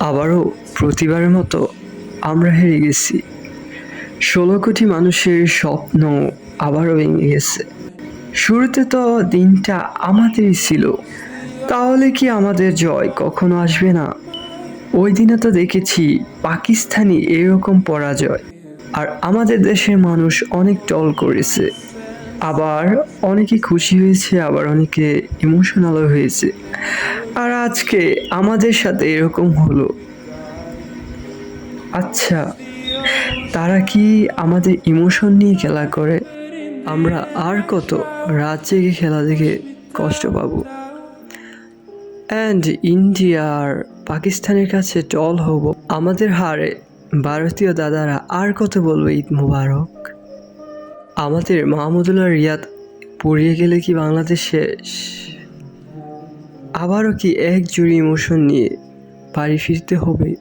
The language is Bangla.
আবারও প্রতিবারের মতো আমরা হেরে গেছি। ষোলো কোটি মানুষের স্বপ্ন আবারও ভেঙে গেছে। শুরুতে তো দিনটা আমাদেরই ছিল। তাহলে কি আমাদের জয় কখনো আসবে না? ওই দিনে তো দেখেছি পাকিস্তানি এরকম পরাজয়। আর আমাদের দেশের মানুষ অনেক টল করেছে। আবার অনেকে খুশি হয়েছে, আবার অনেকে ইমোশনালও হয়েছে। আর আজকে আমাদের সাথে এরকম হলো। আচ্ছা তারা কি আমাদের ইমোশন নিয়ে খেলা করে? আমরা আর কত রাত জেগে খেলা দেখে কষ্ট পাবো। অ্যান্ড ইন্ডিয়ার পাকিস্তানের কাছে টল হব। আমাদের হারে ভারতীয় দাদারা আর কত বলবে ঈদ মুবারক? আমাদের মাহমুদুল্লাহ রিয়াদ পড়িয়ে গেলে কি বাংলাদেশ শেষ? আবারও কি এক জুড়ি ইমোশন নিয়ে বাড়ি ফিরতে হবে?